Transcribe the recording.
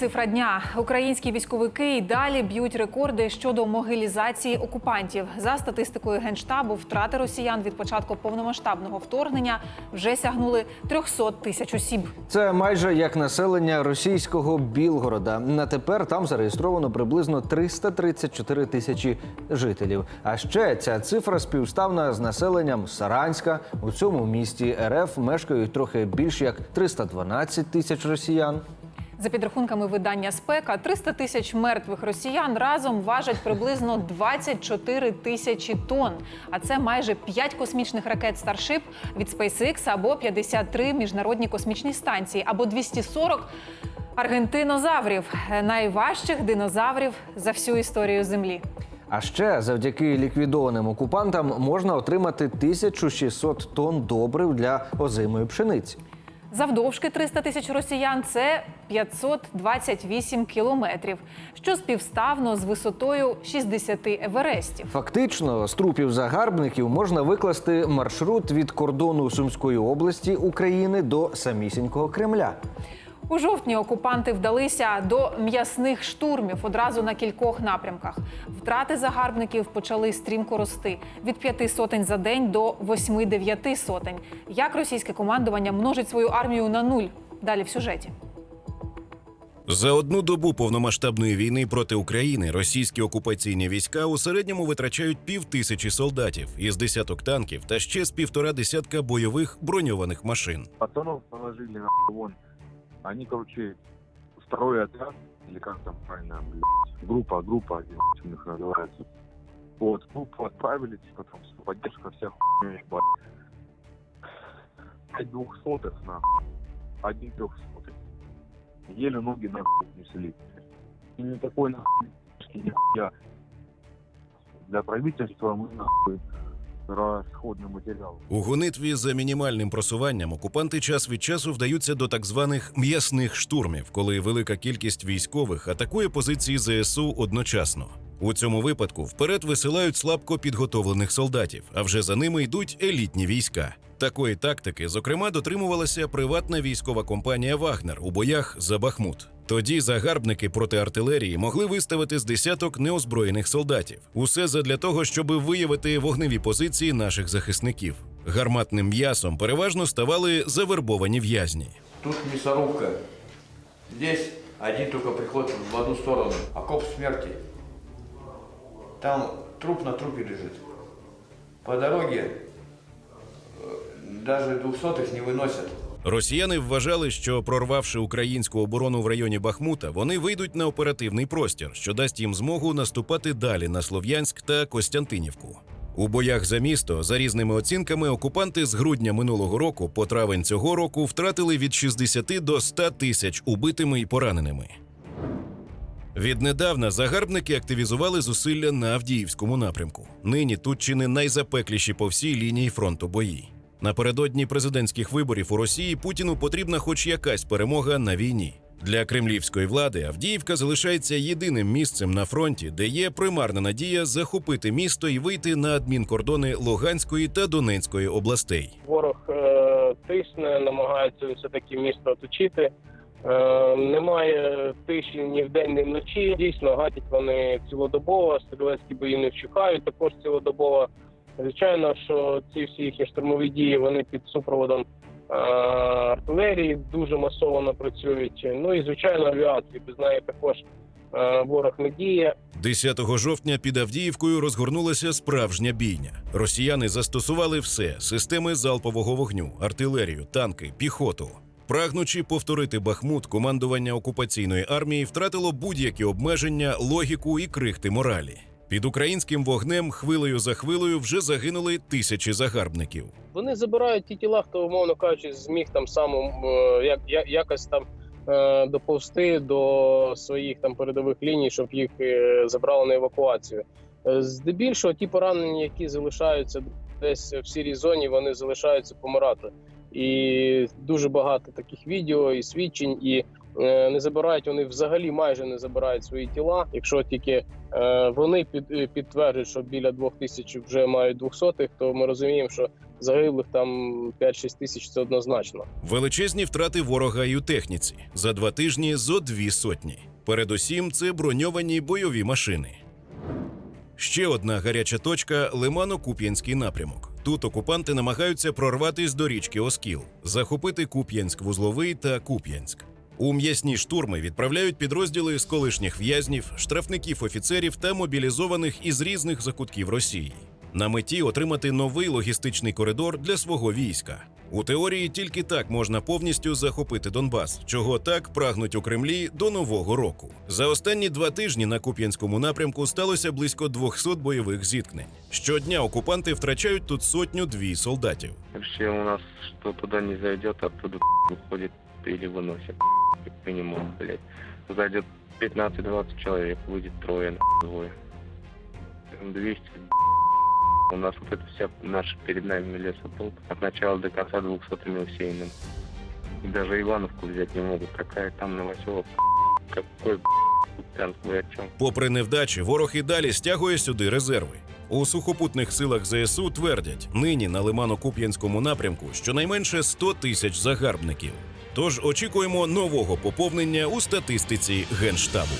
цифра дня. Українські військовики й далі б'ють рекорди щодо могилізації окупантів. За статистикою генштабу, втрати росіян від початку повномасштабного вторгнення вже сягнули 300 тисяч осіб. Це майже як населення російського Білгорода. На тепер там зареєстровано приблизно 334 тисячі жителів. А ще ця цифра співставна з населенням Саранська. У цьому місті РФ мешкають трохи більш як 312 тисяч росіян. За підрахунками видання спека, 300 тисяч мертвих росіян разом важать приблизно 24 тисячі тонн. А це майже 5 космічних ракет Starship від SpaceX або 53 міжнародні космічні станції, або 240 аргентинозаврів найважчих динозаврів за всю історію Землі. А ще завдяки ліквідованим окупантам можна отримати 1600 тонн добрив для озимої пшениці. Завдовжки 300 тисяч росіян це 528 кілометрів, що співставно з висотою 60 еверестів. Фактично, з трупів загарбників можна викласти маршрут від кордону Сумської області України до самісінького Кремля. У жовтні окупанти вдалися до м'ясних штурмів одразу на кількох напрямках. Втрати загарбників почали стрімко рости від п'яти сотень за день до восьми-дев'яти сотень. Як російське командування множить свою армію на нуль? Далі в сюжеті. За одну добу повномасштабної війни проти України російські окупаційні війська у середньому витрачають пів тисячі солдатів із десяток танків та ще з півтора десятка бойових броньованих машин. пацанов положили на вон. Они, короче, второй отряд, или как там правильно, блядь, группа, группа, ебать, у них называется. Вот, группу отправили, типа там поддержка вся хуйня, ебать. Пять двухсотых, нахуй. Один трехсотый. Еле ноги нахуй несли. И не такой нахуй, нихуя. Для правительства мы нахуй расходный материал. У гонитві за мінімальним просуванням окупанти час від часу вдаються до так званих м'ясних штурмів, коли велика кількість військових атакує позиції ЗСУ одночасно. У цьому випадку вперед висилають слабко підготовлених солдатів, а вже за ними йдуть елітні війська. Такої тактики, зокрема, дотримувалася приватна військова компанія Вагнер у боях за Бахмут. Тоді загарбники проти артилерії могли виставити з десяток неозброєних солдатів. Усе задля того, щоб виявити вогневі позиції наших захисників. Гарматним м'ясом переважно ставали завербовані в'язні. Тут мясорубка. Здесь один только приход в одну сторону. Окоп смерти. Там труп на трупе лежит. По дороге э, даже двухсотых не выносят. Росіяни вважали, що прорвавши українську оборону в районі Бахмута, вони вийдуть на оперативний простір, що дасть їм змогу наступати далі на Слов'янськ та Костянтинівку. У боях за місто, за різними оцінками, окупанти з грудня минулого року по травень цього року втратили від 60 до 100 тисяч убитими і пораненими. Віднедавна загарбники активізували зусилля на Авдіївському напрямку. Нині тут чи не найзапекліші по всій лінії фронту бої. Напередодні президентських виборів у Росії Путіну потрібна хоч якась перемога на війні. Для кремлівської влади Авдіївка залишається єдиним місцем на фронті, де є примарна надія захопити місто і вийти на адмінкордони Луганської та Донецької областей. Ворог е, тисне, намагається все таки місто оточити. Е, немає тиші ні вдень, ні вночі. Дійсно, гатять вони цілодобово, стрілецькі бої не вщухають також цілодобово. Звичайно, що ці всі їхні штурмові дії вони під супроводом е, артилерії дуже масово працюють. Ну і звичайно авіації. Без неї також е, ворог не діє. 10 жовтня під Авдіївкою розгорнулася справжня бійня. Росіяни застосували все: системи залпового вогню, артилерію, танки, піхоту. Прагнучи повторити Бахмут, командування окупаційної армії втратило будь-які обмеження, логіку і крихти моралі. Під українським вогнем хвилею за хвилею вже загинули тисячі загарбників. Вони забирають ті тіла, хто, умовно кажучи, зміг там сам е, як, як, якось там е, доповзти до своїх там передових ліній, щоб їх е, забрали на евакуацію. Здебільшого ті поранені, які залишаються десь в сірій зоні, вони залишаються помирати. І дуже багато таких відео і свідчень, і не забирають, вони взагалі майже не забирають свої тіла. Якщо тільки е, вони під, е, підтверджують, що біля двох тисяч вже мають двохсотих, то ми розуміємо, що загиблих там 5-6 тисяч це однозначно. Величезні втрати ворога і у техніці за два тижні зо дві сотні. Передусім, це броньовані бойові машини. Ще одна гаряча точка Лимано-Куп'янський напрямок. Тут окупанти намагаються прорватись до річки Оскіл, захопити Куп'янськ вузловий та Куп'янськ. У м'ясні штурми відправляють підрозділи з колишніх в'язнів, штрафників офіцерів та мобілізованих із різних закутків Росії. На меті отримати новий логістичний коридор для свого війська. У теорії тільки так можна повністю захопити Донбас, чого так прагнуть у Кремлі до нового року. За останні два тижні на Куп'янському напрямку сталося близько 200 бойових зіткнень. Щодня окупанти втрачають тут сотню-дві солдатів. Вообще у нас что туда не зайдет, оттуда выходит или выносит Как минимум, блядь. Зайдет 15-20 человек, выйдет трое, на двое. 200 у нас вот эта вся наша перед нами лесополк от начала до конца 200-ми усеянным. И даже Ивановку взять не могут. Какая там новоселов, какой танк, вы о чем? Попри невдачі, ворог і далі стягує сюди резерви. У сухопутних силах ЗСУ твердять, нині на Лимано-Куп'янському напрямку щонайменше 100 тисяч загарбників. Тож очікуємо нового поповнення у статистиці генштабу.